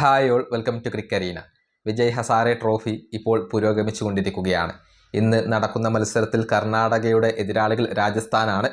Hi all welcome to ക്രിക്കരീന Vijay Hazare trophy ഇപ്പോൾ പുരോഗമിച്ചുകൊണ്ടിരിക്കുകയാണ്. ഇന്ന് നടക്കുന്ന മത്സരത്തിൽ കർണാടകയുടെ എതിരാളികൾ രാജസ്ഥാനാണ്.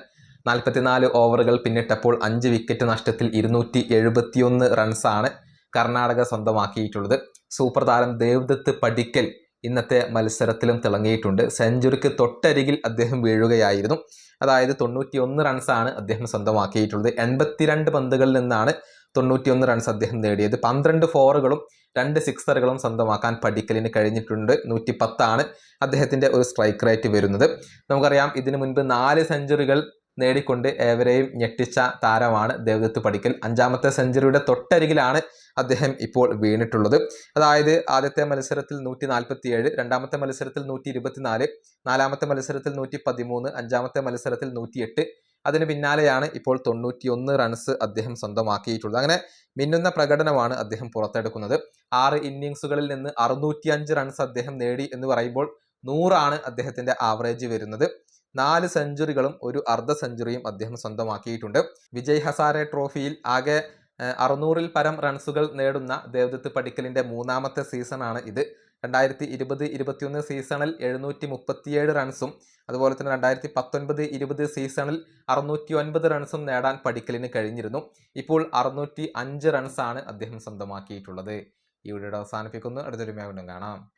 നാൽപ്പത്തിനാല് ഓവറുകൾ പിന്നിട്ടപ്പോൾ അഞ്ച് വിക്കറ്റ് നഷ്ടത്തിൽ ഇരുന്നൂറ്റി എഴുപത്തിയൊന്ന് റൺസാണ് കർണാടക സ്വന്തമാക്കിയിട്ടുള്ളത്. സൂപ്പർ താരം ദേവ്ദത്ത് പടിക്കൽ ഇന്നത്തെ മത്സരത്തിലും തിളങ്ങിയിട്ടുണ്ട്. സെഞ്ചുറിക്ക് തൊട്ടരികിൽ അദ്ദേഹം വീഴുകയായിരുന്നു. അതായത് തൊണ്ണൂറ്റിയൊന്ന് റൺസാണ് അദ്ദേഹം സ്വന്തമാക്കിയിട്ടുള്ളത്. എൺപത്തിരണ്ട് പന്തുകളിൽ നിന്നാണ് തൊണ്ണൂറ്റിയൊന്ന് റൺസ് അദ്ദേഹം നേടിയത്. പന്ത്രണ്ട് ഫോറുകളും രണ്ട് സിക്സറുകളും സ്വന്തമാക്കാൻ പടിക്കലിന് കഴിഞ്ഞിട്ടുണ്ട്. നൂറ്റി പത്താണ് അദ്ദേഹത്തിന്റെ ഒരു സ്ട്രൈക്ക് റേറ്റ് വരുന്നത്. നമുക്കറിയാം ഇതിനു മുൻപ് നാല് സെഞ്ചുറികൾ നേടിക്കൊണ്ട് ഏവരെയും ഞെട്ടിച്ച താരമാണ് ദേവദത്ത് പടിക്കൽ. അഞ്ചാമത്തെ സെഞ്ചുറിയുടെ തൊട്ടരികിലാണ് അദ്ദേഹം ഇപ്പോൾ വീണിട്ടുള്ളത്. അതായത് ആദ്യത്തെ മത്സരത്തിൽ നൂറ്റി നാൽപ്പത്തിയേഴ് രണ്ടാമത്തെ മത്സരത്തിൽ നൂറ്റി ഇരുപത്തിനാല് നാലാമത്തെ മത്സരത്തിൽ നൂറ്റി പതിമൂന്ന് അഞ്ചാമത്തെ മത്സരത്തിൽ നൂറ്റിയെട്ട്. അതിന് പിന്നാലെയാണ് ഇപ്പോൾ തൊണ്ണൂറ്റിയൊന്ന് റൺസ് അദ്ദേഹം സ്വന്തമാക്കിയിട്ടുള്ളത്. അങ്ങനെ മിന്നുന്ന പ്രകടനമാണ് അദ്ദേഹം പുറത്തെടുക്കുന്നത്. ആറ് ഇന്നിങ്സുകളിൽ നിന്ന് അറുന്നൂറ്റിയഞ്ച് റൺസ് അദ്ദേഹം നേടി എന്ന് പറയുമ്പോൾ നൂറാണ് അദ്ദേഹത്തിന്റെ ആവറേജ് വരുന്നത്. നാല് സെഞ്ചുറികളും ഒരു അർദ്ധ സെഞ്ചുറിയും അദ്ദേഹം സ്വന്തമാക്കിയിട്ടുണ്ട്. വിജയ് ഹസാരെ ട്രോഫിയിൽ ആകെ അറുന്നൂറിൽ പരം റൺസുകൾ നേടുന്ന ദേവദത്ത് പടിക്കലിന്റെ മൂന്നാമത്തെ സീസണാണ് ഇത്. രണ്ടായിരത്തി ഇരുപത് ഇരുപത്തിയൊന്ന് സീസണിൽ എഴുന്നൂറ്റി മുപ്പത്തിയേഴ് റൺസും അതുപോലെ തന്നെ രണ്ടായിരത്തി പത്തൊൻപത് ഇരുപത് സീസണിൽ അറുന്നൂറ്റി ഒൻപത് റൺസും നേടാൻ പടിക്കലിന് കഴിഞ്ഞിരുന്നു. ഇപ്പോൾ അറുന്നൂറ്റി അഞ്ച് റൺസാണ് അദ്ദേഹം സ്വന്തമാക്കിയിട്ടുള്ളത്. ഈ വീഡിയോ അവസാനിപ്പിക്കുന്നു. അടുത്തൊരു വീണ്ടും കാണാം.